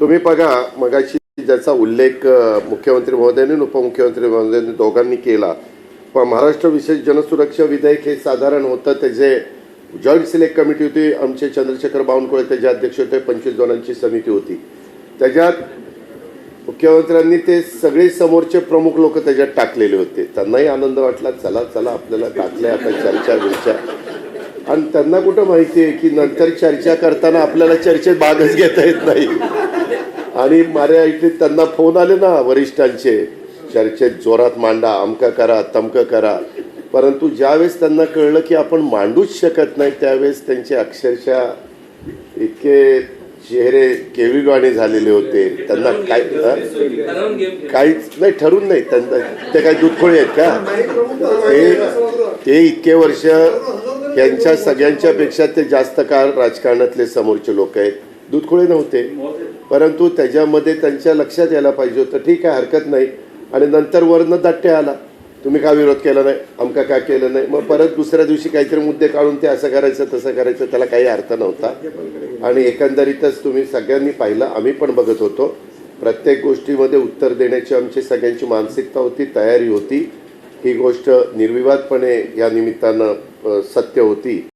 तुम्ही बघा मगाशी ज्याचा उल्लेख मुख्यमंत्री महोदयांनी आणि उपमुख्यमंत्री महोदयांनी दोघांनी केला. पण महाराष्ट्र विशेष जनसुरक्षा विधेयक हे साधारण होतं. त्याचे जॉईंट सिलेक्ट कमिटी होती आमचे चंद्रशेखर बावनकुळे त्याचे अध्यक्ष होते पंचवीस जणांची समिती होती. त्याच्यात मुख्यमंत्र्यांनी ते सगळे समोरचे प्रमुख लोक त्याच्यात टाकलेले होते. त्यांनाही आनंद वाटला चला चला आपल्याला टाकले आता चर्चा बिर्चा. आणि त्यांना कुठं माहिती आहे की नंतर चर्चा करताना आपल्याला चर्चेत भागच घेता येत नाही? आणि माझ्या इथे त्यांना फोन आले ना वरिष्ठांचे. चर्चेत जोरात मांडा अमकं करा तमकं करा. परंतु ज्यावेळेस त्यांना कळलं की आपण मांडूच शकत नाही त्यावेळेस त्यांचे अक्षरशः इतके चेहरे केविलवाणी झालेले होते. त्यांना काय? काहीच नाही ठरून नाही. त्यांना ते काय दूधखोळे आहेत का? ते ते इतके वर्ष यांच्या सगळ्यांच्या पेक्षा ते जास्त काळ राजकारणातले समोरचे लोक आहेत. दूधखोळे नव्हते. परंतु त्याच्यामध्ये त्यांच्या लक्षात यायला पाहिजे होतं ठीक आहे हरकत नाही. आणि नंतर वरनं दाट्य आला. तुम्ही का विरोध केला नाही? आमका का केलं नाही? मग परत दुसऱ्या दिवशी काहीतरी मुद्दे काढून ते असं करायचं तसं करायचं त्याला काही अर्थ नव्हता. आणि एकंदरीतच तुम्ही सगळ्यांनी पाहिलं आम्ही पण बघत होतो. प्रत्येक गोष्टीमध्ये उत्तर देण्याची आमची सगळ्यांची मानसिकता होती तयारी होती. ही गोष्ट निर्विवादपणे या निमित्तानं सत्य होती.